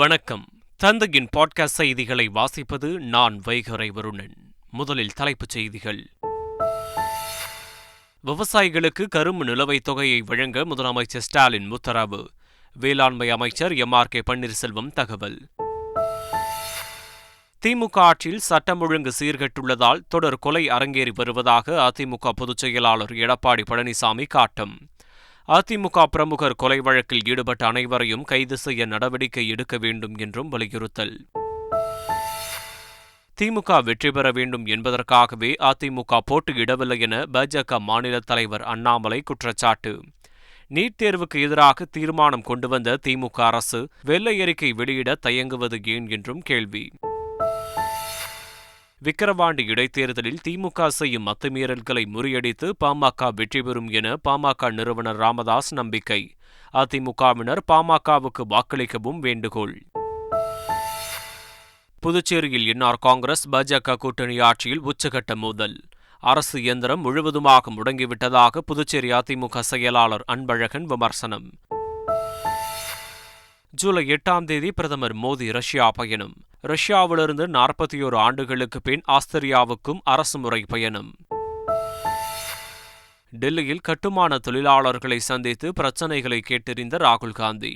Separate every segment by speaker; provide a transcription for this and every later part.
Speaker 1: வணக்கம் தந்தையின் பாட்காஸ்ட் செய்திகளை வாசிப்பது நான் வைகரை வருணன் முதலில் தலைப்புச் செய்திகள் விவசாயிகளுக்கு கரும்பு நிலவைத் தொகையை வழங்க முதலமைச்சர் ஸ்டாலின் உத்தரவு வேளாண்மை அமைச்சர் எம் ஆர் கே பன்னீர்செல்வம் தகவல் திமுக ஆட்சியில் சட்டம் ஒழுங்கு சீர்கெட்டுள்ளதால் தொடர் கொலை அரங்கேறி வருவதாக அதிமுக பொதுச் செயலாளர் எடப்பாடி பழனிசாமி காட்டம் அதிமுக பிரமுகர் கொலை வழக்கில் ஈடுபட்ட அனைவரையும் கைது செய்ய நடவடிக்கை எடுக்க வேண்டும் என்றும் வலியுறுத்தல் திமுக வெற்றி பெற வேண்டும் என்பதற்காகவே அதிமுக போட்டியிடவில்லை என பாஜக மாநில தலைவர் அண்ணாமலை குற்றச்சாட்டு நீட் தேர்வுக்கு எதிராக தீர்மானம் கொண்டு வந்த திமுக அரசு வெள்ளை அறிக்கை வெளியிட தயங்குவது ஏன் என்றும் கேள்வி விக்கிரவாண்டி இடைத்தேர்தலில் திமுக செய்யும் அத்துமீறல்களை முறியடித்து பாமக வெற்றி பெறும் என பாமக நிறுவனர் ராமதாஸ் நம்பிக்கை அதிமுகவினர் பாமகவுக்கு வாக்களிக்கவும் வேண்டுகோள் புதுச்சேரியில் என்ஆர் காங்கிரஸ் பாஜக கூட்டணி ஆட்சியில் உச்சகட்ட மோதல் அரசு இயந்திரம் முழுவதுமாக முடங்கிவிட்டதாக புதுச்சேரி அதிமுக செயலாளர் அன்பழகன் விமர்சனம் ஜூலை எட்டாம் தேதி பிரதமர் மோடி ரஷ்யா பயணம் ரஷ்யாவிலிருந்து நாற்பத்தி ஓரு ஆண்டுகளுக்கு பின் ஆஸ்திரியாவுக்கும் அரசுமுறை பயணம் டெல்லியில் கட்டுமான தொழிலாளர்களை சந்தித்து பிரச்சினைகளை கேட்டறிந்த ராகுல் காந்தி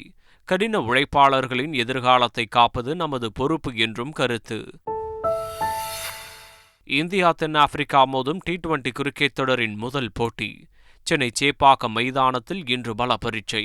Speaker 1: கடின உழைப்பாளர்களின் எதிர்காலத்தை காப்பது நமது பொறுப்பு என்றும் கருத்து இந்தியா தென்னாப்பிரிக்கா மோதும் டி டுவெண்டி கிரிக்கெட் தொடரின் முதல் போட்டி சென்னை சேப்பாக்கம் மைதானத்தில் இன்று பல பரீட்சை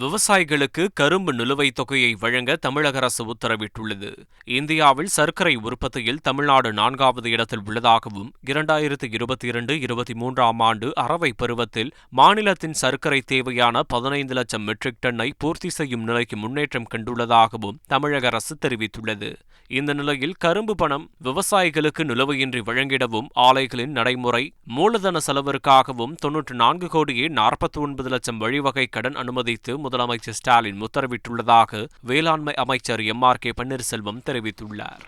Speaker 1: விவசாயிகளுக்கு கரும்பு நிலுவைத் தொகையை வழங்க தமிழக அரசு உத்தரவிட்டுள்ளது இந்தியாவில் சர்க்கரை உற்பத்தியில் தமிழ்நாடு நான்காவது இடத்தில் உள்ளதாகவும் இரண்டாயிரத்து இருபத்தி இரண்டு இருபத்தி மூன்றாம் ஆண்டு அறவை பருவத்தில் மாநிலத்தின் சர்க்கரை தேவையான பதினைந்து லட்சம் மெட்ரிக் டன்னை பூர்த்தி செய்யும் நிலைக்கு முன்னேற்றம் கண்டுள்ளதாகவும் தமிழக அரசு தெரிவித்துள்ளது இந்த நிலையில் கரும்பு பணம் விவசாயிகளுக்கு நிலுவையின்றி வழங்கிடவும் ஆலைகளின் நடைமுறை மூலதன செலவிற்காகவும் தொன்னூற்று நான்கு கோடியே நாற்பத்தி ஒன்பது லட்சம் வழிவகை கடன் அனுமதித்து முதலமைச்சர் ஸ்டாலின் உத்தரவிட்டுள்ளதாக வேளாண்மை அமைச்சர் எம் ஆர் கே பன்னீர்செல்வம் தெரிவித்துள்ளார்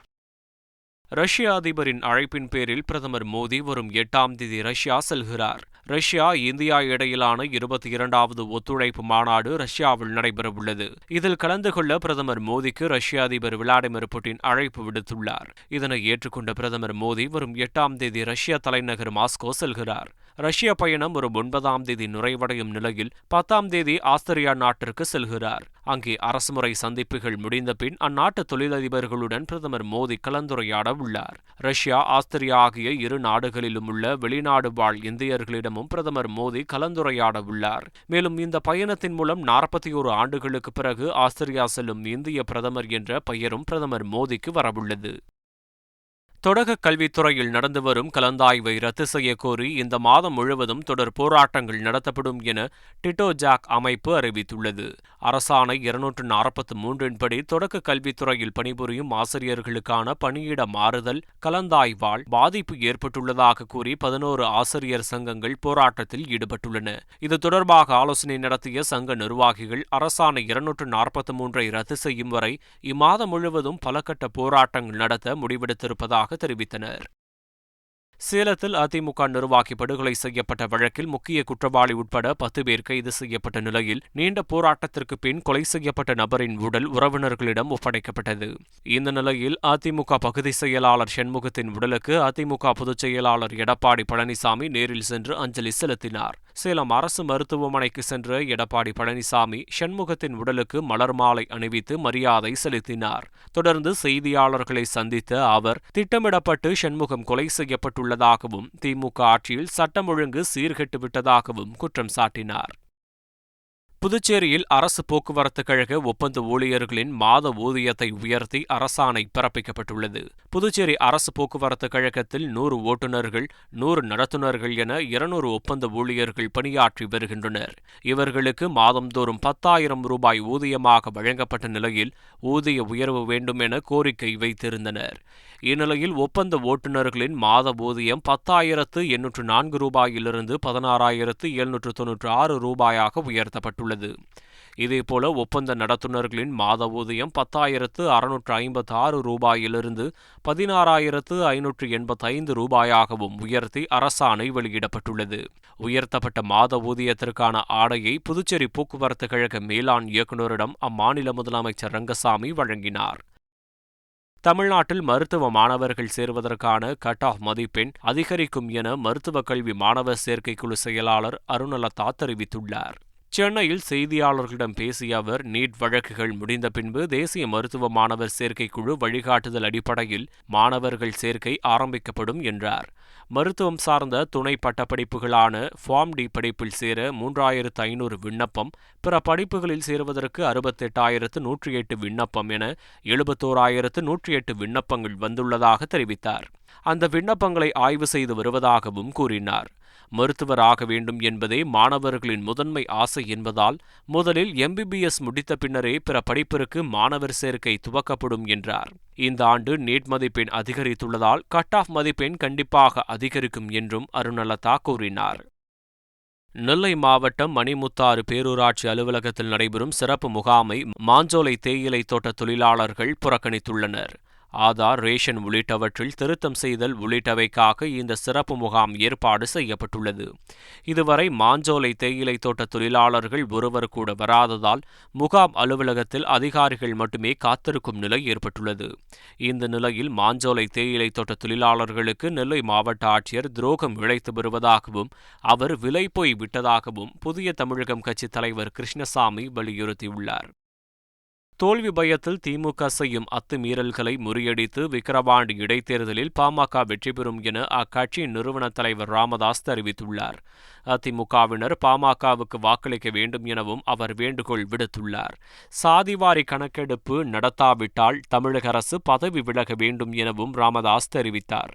Speaker 1: ரஷ்ய அதிபரின் அழைப்பின் பேரில் பிரதமர் மோடி வரும் எட்டாம் தேதி ரஷ்யா செல்கிறார் ரஷ்யா இந்தியா இடையிலான இருபத்தி இரண்டாவது ஒத்துழைப்பு மாநாடு ரஷ்யாவில் நடைபெறவுள்ளது இதில் கலந்து கொள்ள பிரதமர் மோடிக்கு ரஷ்ய அதிபர் விளாடிமிர் புட்டின் அழைப்பு விடுத்துள்ளார் இதனை ஏற்றுக்கொண்ட பிரதமர் மோடி வரும் எட்டாம் தேதி ரஷ்ய தலைநகர் மாஸ்கோ செல்கிறார் ரஷ்ய பயணம் வரும் ஒன்பதாம் தேதி நிறைவடையும் நிலையில் பத்தாம் தேதி ஆஸ்திரியா நாட்டிற்கு செல்கிறார் அங்கே அரசுமுறை சந்திப்புகள் முடிந்த பின் அந்நாட்டு தொழிலதிபர்களுடன் பிரதமர் மோடி கலந்துரையாட உள்ளார் ரஷ்யா ஆஸ்திரியா ஆகிய இரு நாடுகளிலும் உள்ள வெளிநாடு வாழ் இந்தியர்களிடமும் பிரதமர் மோடி கலந்துரையாட உள்ளார் மேலும் இந்த பயணத்தின் மூலம் நாற்பத்தி ஓரு ஆண்டுகளுக்கு பிறகு ஆஸ்திரியா செல்லும் இந்திய பிரதமர் என்ற பெயரும் பிரதமர் மோடிக்கு வரவுள்ளது தொடக்கக் கல்வித்துறையில் நடந்து வரும் கலந்தாய்வை ரத்து செய்யக்கோரி இந்த மாதம் முழுவதும் தொடர் போராட்டங்கள் நடத்தப்படும் என டிட்டோ ஜாக் அமைப்பு அறிவித்துள்ளது அரசாணை இருநூற்று நாற்பத்தி மூன்றின்படி தொடக்க கல்வித்துறையில் பணிபுரியும் ஆசிரியர்களுக்கான பணியிட மாறுதல் கலந்தாய்வால் பாதிப்பு ஏற்பட்டுள்ளதாக கூறி பதினோரு ஆசிரியர் சங்கங்கள் போராட்டத்தில் ஈடுபட்டுள்ளன இது தொடர்பாக ஆலோசனை நடத்திய சங்க நிர்வாகிகள் அரசாணை இருநூற்று நாற்பத்தி மூன்றை ரத்து செய்யும் வரை இம்மாதம் முழுவதும் பலகட்ட போராட்டங்கள் நடத்த முடிவெடுத்திருப்பதாக தெரிவித்தனர் சேலத்தில் அதிமுக நிர்வாகி படுகொலை செய்யப்பட்ட வழக்கில் முக்கிய குற்றவாளி உட்பட பத்து பேர் கைது செய்யப்பட்ட நிலையில் நீண்ட போராட்டத்திற்கு பின் கொலை செய்யப்பட்ட நபரின் உடல் உறவினர்களிடம் ஒப்படைக்கப்பட்டது இந்த நிலையில் அதிமுக பகுதி செயலாளர் சண்முகத்தின் உடலுக்கு அதிமுக பொதுச் செயலாளர் எடப்பாடி பழனிசாமி நேரில் சென்று அஞ்சலி செலுத்தினார் சேலம் அரசு மருத்துவமனைக்கு சென்ற எடப்பாடி பழனிசாமி ஷண்முகத்தின் உடலுக்கு மலர் மாலை அணிவித்து மரியாதை செலுத்தினார் தொடர்ந்து செய்தியாளர்களை சந்தித்த அவர் திட்டமிடப்பட்டு ஷண்முகம் கொலை செய்யப்பட்டுள்ளதாகவும் திமுக ஆட்சியில் சட்டம் ஒழுங்கு சீர்கெட்டுவிட்டதாகவும் குற்றம் சாட்டினார் புதுச்சேரியில் அரசு போக்குவரத்து கழக ஒப்பந்த ஊழியர்களின் மாத ஊதியத்தை உயர்த்தி அரசாணை பிறப்பிக்கப்பட்டுள்ளது புதுச்சேரி அரசு போக்குவரத்து கழகத்தில் நூறு ஓட்டுநர்கள் நூறு நடத்துனர்கள் என இருநூறு ஒப்பந்த ஊழியர்கள் பணியாற்றி வருகின்றனர் இவர்களுக்கு மாதந்தோறும் பத்தாயிரம் ரூபாய் ஊதியமாக வழங்கப்பட்ட நிலையில் ஊதிய உயர்வு வேண்டும் என கோரிக்கை வைத்திருந்தனர் இந்நிலையில் ஒப்பந்த ஓட்டுநர்களின் மாத ஊதியம் பத்தாயிரத்து எண்ணூற்று நான்கு ரூபாயிலிருந்து பதினாறாயிரத்து எழுநூற்று தொன்னூற்று ஆறு ரூபாயாக உயர்த்தப்பட்டுள்ளது வெளியானது இதேபோல ஒப்பந்த நடத்துனர்களின் மாத ஊதியம் பத்தாயிரத்து அறுநூற்று ஐம்பத்தி ஆறு ரூபாயிலிருந்து பதினாறாயிரத்து ஐநூற்று எண்பத்தைந்து ரூபாயாகவும் உயர்த்தி அரசாணை வெளியிடப்பட்டுள்ளது உயர்த்தப்பட்ட மாத ஊதியத்திற்கான ஆடையை புதுச்சேரி போக்குவரத்து கழக மேலாண் இயக்குநரிடம் அம்மாநில முதலமைச்சர் ரங்கசாமி வழங்கினார் தமிழ்நாட்டில் மருத்துவ மாணவர்கள் சேர்வதற்கான கட் ஆஃப் மதிப்பெண் அதிகரிக்கும் என மருத்துவக் கல்வி மாணவர் சேர்க்கைக்குழு செயலாளர் அருணலதா தெரிவித்துள்ளார் சென்னையில் செய்தியாளர்களிடம் பேசிய அவர் நீட் வழக்குகள் முடிந்த பின்பு தேசிய மருத்துவ மாணவர் குழு வழிகாட்டுதல் அடிப்படையில் மாணவர்கள் சேர்க்கை ஆரம்பிக்கப்படும் என்றார் மருத்துவம் சார்ந்த துணை பட்டப்படிப்புகளான ஃபார்ம் டி படிப்பில் சேர மூன்றாயிரத்து ஐநூறு விண்ணப்பம் பிற படிப்புகளில் சேருவதற்கு அறுபத்தெட்டாயிரத்து நூற்றி எட்டு விண்ணப்பம் என எழுபத்தோராயிரத்து நூற்றி எட்டு விண்ணப்பங்கள் வந்துள்ளதாக தெரிவித்தார் அந்த விண்ணப்பங்களை ஆய்வு செய்து வருவதாகவும் கூறினார் மருத்துவராக வேண்டும் என்பதே மாணவர்களின் முதன்மை ஆசை என்பதால் முதலில் எம்பிபிஎஸ் முடித்த பின்னரே பிற படிப்பிற்கு மாணவர் சேர்க்கை துவக்கப்படும் என்றார் இந்த ஆண்டு நீட் மதிப்பெண் அதிகரித்துள்ளதால் கட் ஆஃப் மதிப்பெண் கண்டிப்பாக அதிகரிக்கும் என்றும் அருணலதா கூறினார் நெல்லை மாவட்டம் மணிமுத்தாறு பேரூராட்சி அலுவலகத்தில் நடைபெறும் சிறப்பு முகாமை மாஞ்சோலை தேயிலை தோட்ட தொழிலாளர்கள் புறக்கணித்துள்ளனர் ஆதார் ரேஷன் உள்ளிட்டவற்றில் திருத்தம் செய்தல் உள்ளிட்டவைக்காக இந்த சிறப்பு முகாம் ஏற்பாடு செய்யப்பட்டுள்ளது இதுவரை மாஞ்சோலை தேயிலை தோட்ட தொழிலாளர்கள் ஒருவர் கூட வராததால் முகாம் அலுவலகத்தில் அதிகாரிகள் மட்டுமே காத்திருக்கும் நிலை ஏற்பட்டுள்ளது இந்த நிலையில் மாஞ்சோலை தேயிலை தோட்ட தொழிலாளர்களுக்கு நெல்லை மாவட்ட ஆட்சியர் துரோகம் இழைத்து வருவதாகவும் அவர் விலை போய் விட்டதாகவும் புதிய தமிழகம் கட்சித் தலைவர் கிருஷ்ணசாமி வலியுறுத்தியுள்ளார் தோல்வி பயத்தில் திமுக செய்யும் அத்துமீறல்களை முறியடித்து விக்கிரவாண்டி இடைத்தேர்தலில் பாமக வெற்றி பெறும் என அக்கட்சியின் நிறுவன தலைவர் ராமதாஸ் தெரிவித்துள்ளார் அதிமுகவினர் பாமகவுக்கு வாக்களிக்க வேண்டும் எனவும் அவர் வேண்டுகோள் விடுத்துள்ளார் சாதிவாரி கணக்கெடுப்பு நடத்தாவிட்டால் தமிழக அரசு பதவி விலக வேண்டும் எனவும் ராமதாஸ் தெரிவித்தார்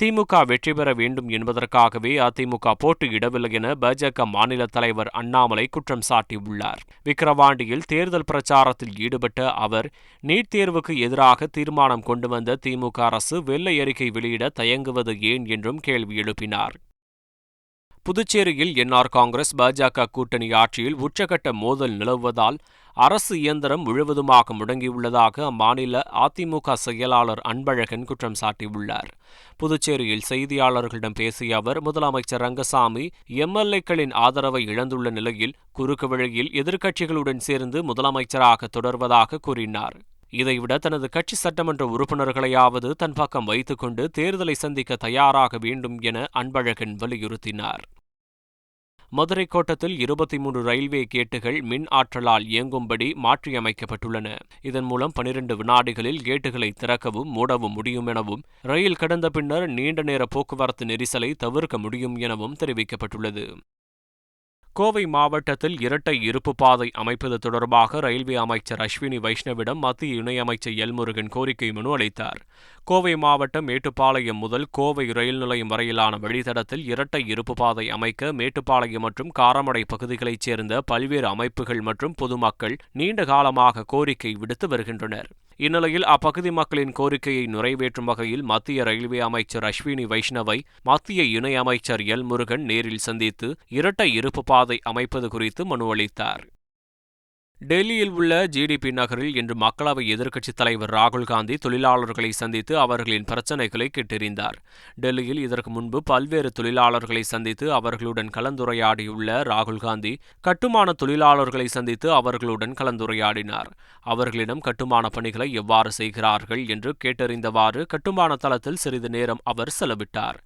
Speaker 1: திமுக வெற்றி பெற வேண்டும் என்பதற்காகவே அதிமுக போட்டியிடவில்லை என பாஜக மாநில தலைவர் அண்ணாமலை குற்றம் சாட்டியுள்ளார் விக்கிரவாண்டியில் தேர்தல் பிரச்சாரத்தில் ஈடுபட்ட அவர் நீட் தேர்வுக்கு எதிராக தீர்மானம் கொண்டு வந்த திமுக அரசு வெள்ளை அறிக்கை வெளியிட தயங்குவது ஏன் என்றும் கேள்வி எழுப்பினார் புதுச்சேரியில் என்ஆர் காங்கிரஸ் பாஜக கூட்டணி ஆட்சியில் உச்சகட்ட மோதல் நிலவுவதால் அரசு இயந்திரம் முழுவதுமாக முடங்கியுள்ளதாக அம்மாநில அதிமுக செயலாளர் அன்பழகன் குற்றம் சாட்டியுள்ளார் புதுச்சேரியில் செய்தியாளர்களிடம் பேசிய அவர் முதலமைச்சர் ரங்கசாமி எம்எல்ஏக்களின் ஆதரவை இழந்துள்ள நிலையில் குறுக்கு வழியில் எதிர்க்கட்சிகளுடன் சேர்ந்து முதலமைச்சராக தொடர்வதாக கூறினார் இதைவிட தனது கட்சி சட்டமன்ற உறுப்பினர்களையாவது தன் பக்கம் வைத்துக்கொண்டு தேர்தலை சந்திக்க தயாராக வேண்டும் என அன்பழகன் வலியுறுத்தினார் மதுரை கோட்டத்தில் இருபத்தி மூன்று ரயில்வே கேட்டுகள் மின் ஆற்றலால் இயங்கும்படி மாற்றியமைக்கப்பட்டுள்ளன இதன் மூலம் பனிரெண்டு வினாடிகளில் கேட்டுகளை திறக்கவும் மூடவும் முடியும் எனவும் ரயில் கடந்த பின்னர் நீண்ட நேர போக்குவரத்து நெரிசலை தவிர்க்க முடியும் எனவும் தெரிவிக்கப்பட்டுள்ளது கோவை மாவட்டத்தில் இரட்டை இருப்பு பாதை அமைப்பது தொடர்பாக ரயில்வே அமைச்சர் அஸ்வினி வைஷ்ணவிடம் மத்திய இணையமைச்சர் எல்முருகன் கோரிக்கை மனு அளித்தார் கோவை மாவட்டம் மேட்டுப்பாளையம் முதல் கோவை ரயில் நிலையம் வரையிலான வழித்தடத்தில் இரட்டை இருப்பு பாதை அமைக்க மேட்டுப்பாளையம் மற்றும் காரமடை பகுதிகளைச் சேர்ந்த பல்வேறு அமைப்புகள் மற்றும் பொதுமக்கள் நீண்ட காலமாக கோரிக்கை விடுத்து வருகின்றனர் இந்நிலையில் அப்பகுதி மக்களின் கோரிக்கையை நிறைவேற்றும் வகையில் மத்திய ரயில்வே அமைச்சர் அஸ்வினி வைஷ்ணவை மத்திய இணையமைச்சர் எல் முருகன் நேரில் சந்தித்து இரட்டை இருப்பு பாதை அமைப்பது குறித்து மனு அளித்தார் டெல்லியில் உள்ள ஜிடிபி நகரில் இன்று மக்களவை எதிர்க்கட்சித் தலைவர் ராகுல் காந்தி தொழிலாளர்களை சந்தித்து அவர்களின் பிரச்சினைகளை கேட்டறிந்தார் டெல்லியில் இதற்கு முன்பு பல்வேறு தொழிலாளர்களை சந்தித்து அவர்களுடன் கலந்துரையாடியுள்ள ராகுல் காந்தி கட்டுமான தொழிலாளர்களை சந்தித்து அவர்களுடன் கலந்துரையாடினார் அவர்களிடம் கட்டுமான பணிகளை எவ்வாறு செய்கிறார்கள் என்று கேட்டறிந்தவாறு கட்டுமான தளத்தில் சிறிது நேரம் அவர் செலவிட்டார்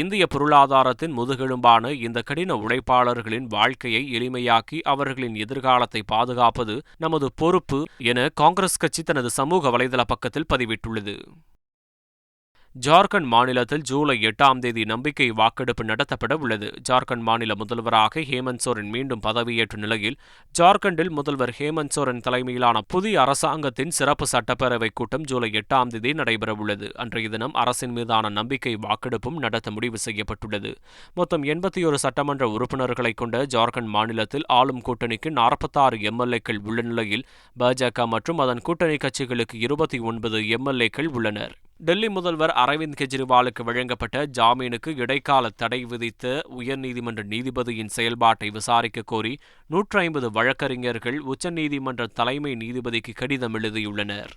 Speaker 1: இந்திய பொருளாதாரத்தின் முதுகெலும்பான இந்த கடின உழைப்பாளர்களின் வாழ்க்கையை எளிமையாக்கி அவர்களின் எதிர்காலத்தை பாதுகாப்பது நமது பொறுப்பு என காங்கிரஸ் கட்சி தனது சமூக வலைதள பக்கத்தில் பதிவிட்டுள்ளது ஜார்க்கண்ட் மாநிலத்தில் ஜூலை எட்டாம் தேதி நம்பிக்கை வாக்கெடுப்பு நடத்தப்பட உள்ளது ஜார்க்கண்ட் மாநில முதல்வராக ஹேமந்த் சோரன் மீண்டும் பதவியேற்ற நிலையில் ஜார்க்கண்டில் முதல்வர் ஹேமந்த் சோரன் தலைமையிலான புதிய அரசாங்கத்தின் சிறப்பு சட்டப்பேரவைக் கூட்டம் ஜூலை எட்டாம் தேதி நடைபெறவுள்ளது அன்றைய தினம் அரசின் மீதான நம்பிக்கை வாக்கெடுப்பும் நடத்த முடிவு செய்யப்பட்டுள்ளது மொத்தம் எண்பத்தி சட்டமன்ற உறுப்பினர்களை கொண்ட ஜார்க்கண்ட் மாநிலத்தில் ஆளும் கூட்டணிக்கு நாற்பத்தாறு எம்எல்ஏக்கள் உள்ள நிலையில் பாஜக மற்றும் அதன் கூட்டணி கட்சிகளுக்கு இருபத்தி ஒன்பது எம்எல்ஏக்கள் உள்ளனர் டெல்லி முதல்வர் அரவிந்த் கெஜ்ரிவாலுக்கு வழங்கப்பட்ட ஜாமீனுக்கு இடைக்கால தடை விதித்த உயர்நீதிமன்ற நீதிபதியின் செயல்பாட்டை விசாரிக்க கோரி நூற்றி ஐம்பது வழக்கறிஞர்கள் உச்சநீதிமன்ற தலைமை நீதிபதிக்கு கடிதம் எழுதியுள்ளனர்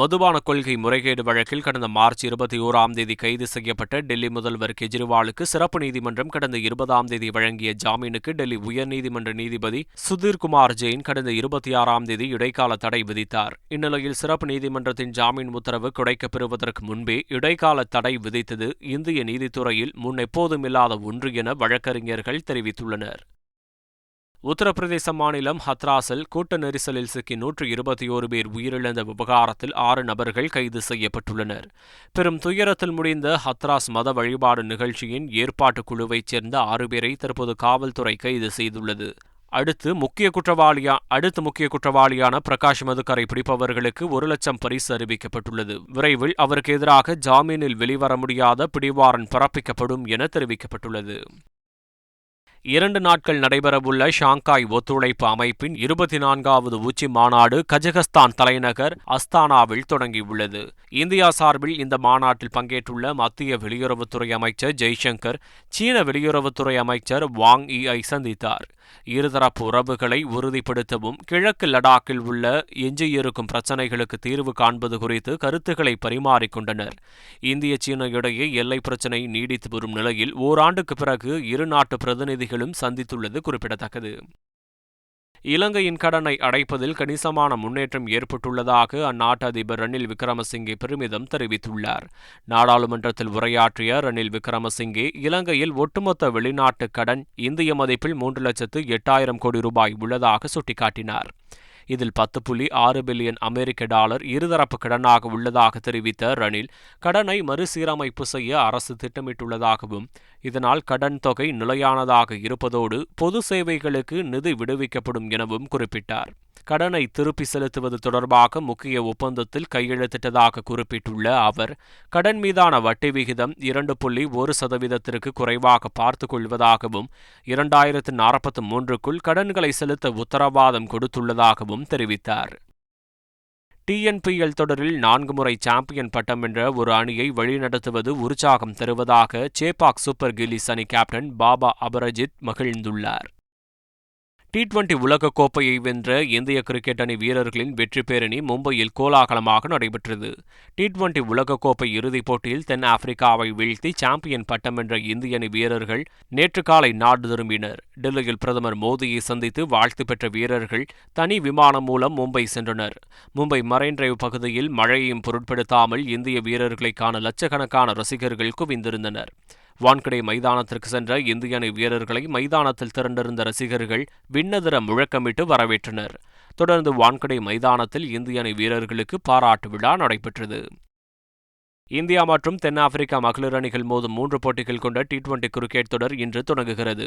Speaker 1: மதுபான கொள்கை முறைகேடு வழக்கில் கடந்த மார்ச் இருபத்தி ஓராம் தேதி கைது செய்யப்பட்ட டெல்லி முதல்வர் கெஜ்ரிவாலுக்கு சிறப்பு நீதிமன்றம் கடந்த இருபதாம் தேதி வழங்கிய ஜாமீனுக்கு டெல்லி உயர்நீதிமன்ற நீதிபதி சுதீர்குமார் ஜெயின் கடந்த இருபத்தி ஆறாம் தேதி இடைக்கால தடை விதித்தார் இந்நிலையில் சிறப்பு நீதிமன்றத்தின் ஜாமீன் உத்தரவு பெறுவதற்கு முன்பே இடைக்கால தடை விதித்தது இந்திய நீதித்துறையில் முன் இல்லாத ஒன்று என வழக்கறிஞர்கள் தெரிவித்துள்ளனர் உத்தரப்பிரதேச மாநிலம் ஹத்ராஸில் கூட்ட நெரிசலில் சிக்கி நூற்று இருபத்தி ஓரு பேர் உயிரிழந்த விவகாரத்தில் ஆறு நபர்கள் கைது செய்யப்பட்டுள்ளனர் பெரும் துயரத்தில் முடிந்த ஹத்ராஸ் மத வழிபாடு நிகழ்ச்சியின் ஏற்பாட்டு குழுவைச் சேர்ந்த ஆறு பேரை தற்போது காவல்துறை கைது செய்துள்ளது அடுத்து முக்கிய குற்றவாளியா அடுத்த முக்கிய குற்றவாளியான பிரகாஷ் மதுக்கரை பிடிப்பவர்களுக்கு ஒரு லட்சம் பரிசு அறிவிக்கப்பட்டுள்ளது விரைவில் அவருக்கு எதிராக ஜாமீனில் வெளிவர முடியாத பிடிவாரன் பிறப்பிக்கப்படும் என தெரிவிக்கப்பட்டுள்ளது இரண்டு நாட்கள் நடைபெறவுள்ள ஷாங்காய் ஒத்துழைப்பு அமைப்பின் இருபத்தி நான்காவது உச்சி மாநாடு கஜகஸ்தான் தலைநகர் அஸ்தானாவில் தொடங்கியுள்ளது இந்தியா சார்பில் இந்த மாநாட்டில் பங்கேற்றுள்ள மத்திய வெளியுறவுத்துறை அமைச்சர் ஜெய்சங்கர் சீன வெளியுறவுத்துறை அமைச்சர் வாங் இஐ சந்தித்தார் இருதரப்பு உறவுகளை உறுதிப்படுத்தவும் கிழக்கு லடாக்கில் உள்ள எஞ்சியிருக்கும் பிரச்சினைகளுக்கு தீர்வு காண்பது குறித்து கருத்துக்களை பரிமாறிக்கொண்டனர் இந்திய சீன இடையே எல்லை பிரச்சினை நீடித்து வரும் நிலையில் ஓராண்டுக்கு பிறகு இரு நாட்டு பிரதிநிதிகள் நாடுகளும் சந்தித்துள்ளது குறிப்பிடத்தக்கது இலங்கையின் கடனை அடைப்பதில் கணிசமான முன்னேற்றம் ஏற்பட்டுள்ளதாக அந்நாட்டு அதிபர் ரணில் விக்ரமசிங்கே பெருமிதம் தெரிவித்துள்ளார் நாடாளுமன்றத்தில் உரையாற்றிய ரணில் விக்ரமசிங்கே இலங்கையில் ஒட்டுமொத்த வெளிநாட்டு கடன் இந்திய மதிப்பில் மூன்று லட்சத்து எட்டாயிரம் கோடி ரூபாய் உள்ளதாக சுட்டிக்காட்டினார் இதில் பத்து புள்ளி ஆறு பில்லியன் அமெரிக்க டாலர் இருதரப்பு கடனாக உள்ளதாக தெரிவித்த ரணில் கடனை மறுசீரமைப்பு செய்ய அரசு திட்டமிட்டுள்ளதாகவும் இதனால் கடன் தொகை நிலையானதாக இருப்பதோடு பொது சேவைகளுக்கு நிதி விடுவிக்கப்படும் எனவும் குறிப்பிட்டார் கடனை திருப்பி செலுத்துவது தொடர்பாக முக்கிய ஒப்பந்தத்தில் கையெழுத்திட்டதாக குறிப்பிட்டுள்ள அவர் கடன் மீதான வட்டி விகிதம் இரண்டு புள்ளி ஒரு சதவீதத்திற்கு குறைவாக பார்த்துக் கொள்வதாகவும் இரண்டாயிரத்து நாற்பத்தி மூன்றுக்குள் கடன்களை செலுத்த உத்தரவாதம் கொடுத்துள்ளதாகவும் தெரிவித்தார் டிஎன்பிஎல் தொடரில் நான்கு முறை சாம்பியன் பட்டம் வென்ற ஒரு அணியை வழிநடத்துவது உற்சாகம் தருவதாக சேபாக் சூப்பர் கில்லிஸ் அணி கேப்டன் பாபா அபரஜித் மகிழ்ந்துள்ளார் டி டுவெண்டி உலகக்கோப்பையை வென்ற இந்திய கிரிக்கெட் அணி வீரர்களின் வெற்றி பேரணி மும்பையில் கோலாகலமாக நடைபெற்றது டி டுவெண்டி உலகக்கோப்பை இறுதிப் போட்டியில் தென் ஆப்பிரிக்காவை வீழ்த்தி சாம்பியன் பட்டம் வென்ற இந்திய அணி வீரர்கள் நேற்று காலை நாடு திரும்பினர் டெல்லியில் பிரதமர் மோடியை சந்தித்து வாழ்த்து பெற்ற வீரர்கள் தனி விமானம் மூலம் மும்பை சென்றனர் மும்பை மரைன் டிரைவ் பகுதியில் மழையையும் பொருட்படுத்தாமல் இந்திய வீரர்களை காண லட்சக்கணக்கான ரசிகர்கள் குவிந்திருந்தனர் வான்கடை மைதானத்திற்கு சென்ற இந்திய அணி வீரர்களை மைதானத்தில் திரண்டிருந்த ரசிகர்கள் விண்ணதிர முழக்கமிட்டு வரவேற்றனர் தொடர்ந்து வான்கடை மைதானத்தில் இந்திய அணி வீரர்களுக்கு பாராட்டு விழா நடைபெற்றது இந்தியா மற்றும் தென்னாப்பிரிக்கா மகளிர் அணிகள் மோதும் மூன்று போட்டிகள் கொண்ட டி டுவெண்டி கிரிக்கெட் தொடர் இன்று தொடங்குகிறது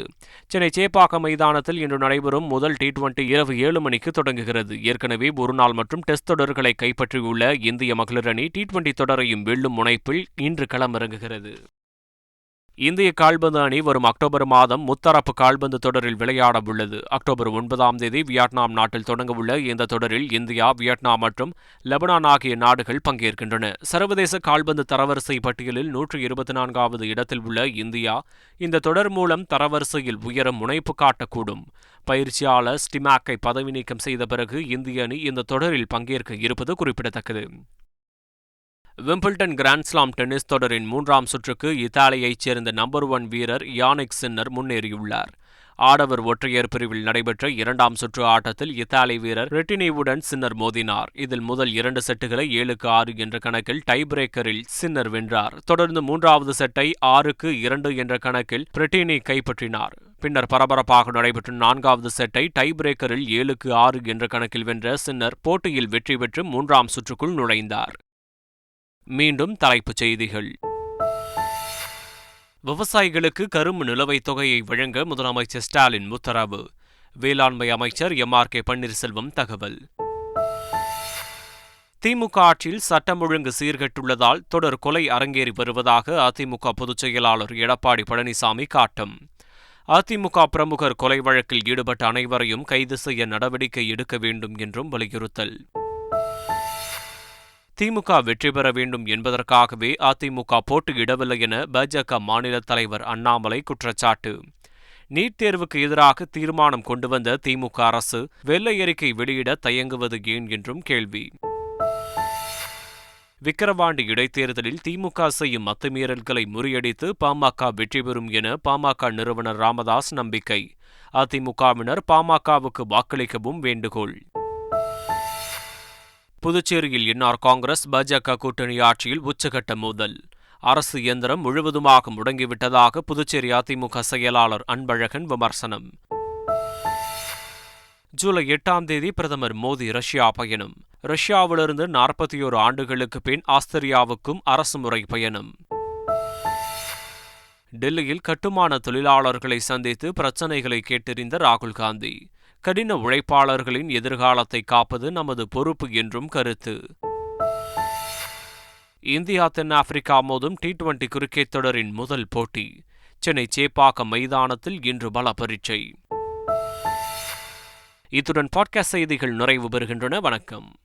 Speaker 1: சென்னை சேப்பாக்க மைதானத்தில் இன்று நடைபெறும் முதல் டி டுவெண்டி இரவு ஏழு மணிக்கு தொடங்குகிறது ஏற்கனவே ஒருநாள் மற்றும் டெஸ்ட் தொடர்களை கைப்பற்றியுள்ள இந்திய மகளிர் அணி டி டுவெண்டி தொடரையும் வெல்லும் முனைப்பில் இன்று களமிறங்குகிறது இந்திய கால்பந்து அணி வரும் அக்டோபர் மாதம் முத்தரப்பு கால்பந்து தொடரில் விளையாட உள்ளது அக்டோபர் ஒன்பதாம் தேதி வியட்நாம் நாட்டில் தொடங்கவுள்ள இந்த தொடரில் இந்தியா வியட்நாம் மற்றும் லெபனான் ஆகிய நாடுகள் பங்கேற்கின்றன சர்வதேச கால்பந்து தரவரிசை பட்டியலில் நூற்று இருபத்தி நான்காவது இடத்தில் உள்ள இந்தியா இந்த தொடர் மூலம் தரவரிசையில் உயர முனைப்பு காட்டக்கூடும் பயிற்சியாளர் ஸ்டிமாக்கை பதவி நீக்கம் செய்த பிறகு இந்திய அணி இந்த தொடரில் பங்கேற்க இருப்பது குறிப்பிடத்தக்கது விம்பிள்டன் கிராண்ட்ஸ்லாம் டென்னிஸ் தொடரின் மூன்றாம் சுற்றுக்கு இத்தாலியைச் சேர்ந்த நம்பர் ஒன் வீரர் யானிக் சின்னர் முன்னேறியுள்ளார் ஆடவர் ஒற்றையர் பிரிவில் நடைபெற்ற இரண்டாம் சுற்று ஆட்டத்தில் இத்தாலி வீரர் ரெட்டினிவுடன் சின்னர் மோதினார் இதில் முதல் இரண்டு செட்டுகளை ஏழுக்கு ஆறு என்ற கணக்கில் டை பிரேக்கரில் சின்னர் வென்றார் தொடர்ந்து மூன்றாவது செட்டை ஆறுக்கு இரண்டு என்ற கணக்கில் பிரிட்டினி கைப்பற்றினார் பின்னர் பரபரப்பாக நடைபெற்ற நான்காவது செட்டை டை பிரேக்கரில் ஏழுக்கு ஆறு என்ற கணக்கில் வென்ற சின்னர் போட்டியில் வெற்றி பெற்று மூன்றாம் சுற்றுக்குள் நுழைந்தார் மீண்டும் தலைப்புச் செய்திகள் விவசாயிகளுக்கு கரும்பு நிலுவைத் தொகையை வழங்க முதலமைச்சர் ஸ்டாலின் உத்தரவு வேளாண்மை அமைச்சர் எம் ஆர் கே பன்னீர்செல்வம் தகவல் திமுக ஆட்சியில் சட்டம் ஒழுங்கு சீர்கெட்டுள்ளதால் தொடர் கொலை அரங்கேறி வருவதாக அதிமுக பொதுச் செயலாளர் எடப்பாடி பழனிசாமி காட்டம் அதிமுக பிரமுகர் கொலை வழக்கில் ஈடுபட்ட அனைவரையும் கைது செய்ய நடவடிக்கை எடுக்க வேண்டும் என்றும் வலியுறுத்தல் திமுக வெற்றி பெற வேண்டும் என்பதற்காகவே அதிமுக போட்டியிடவில்லை என பாஜக மாநில தலைவர் அண்ணாமலை குற்றச்சாட்டு நீட் தேர்வுக்கு எதிராக தீர்மானம் கொண்டு வந்த திமுக அரசு வெள்ளை அறிக்கை வெளியிட தயங்குவது ஏன் என்றும் கேள்வி விக்கிரவாண்டி இடைத்தேர்தலில் திமுக செய்யும் அத்துமீறல்களை முறியடித்து பாமக வெற்றி பெறும் என பாமக நிறுவனர் ராமதாஸ் நம்பிக்கை அதிமுகவினர் பாமகவுக்கு வாக்களிக்கவும் வேண்டுகோள் புதுச்சேரியில் என்ஆர் காங்கிரஸ் பாஜக கூட்டணி ஆட்சியில் உச்சகட்ட மோதல் அரசு இயந்திரம் முழுவதுமாக முடங்கிவிட்டதாக புதுச்சேரி அதிமுக செயலாளர் அன்பழகன் விமர்சனம் ஜூலை எட்டாம் தேதி பிரதமர் மோடி ரஷ்யா பயணம் ரஷ்யாவிலிருந்து நாற்பத்தி ஓரு ஆண்டுகளுக்கு பின் ஆஸ்திரியாவுக்கும் அரசுமுறை பயணம் டெல்லியில் கட்டுமான தொழிலாளர்களை சந்தித்து பிரச்சினைகளை கேட்டறிந்த ராகுல் காந்தி கடின உழைப்பாளர்களின் எதிர்காலத்தை காப்பது நமது பொறுப்பு என்றும் கருத்து இந்தியா தென்னாப்பிரிக்கா மோதும் டி டுவெண்டி கிரிக்கெட் தொடரின் முதல் போட்டி சென்னை சேப்பாக்கம் மைதானத்தில் இன்று பல பரீட்சை இத்துடன் பாட்காஸ்ட் செய்திகள் நிறைவு பெறுகின்றன வணக்கம்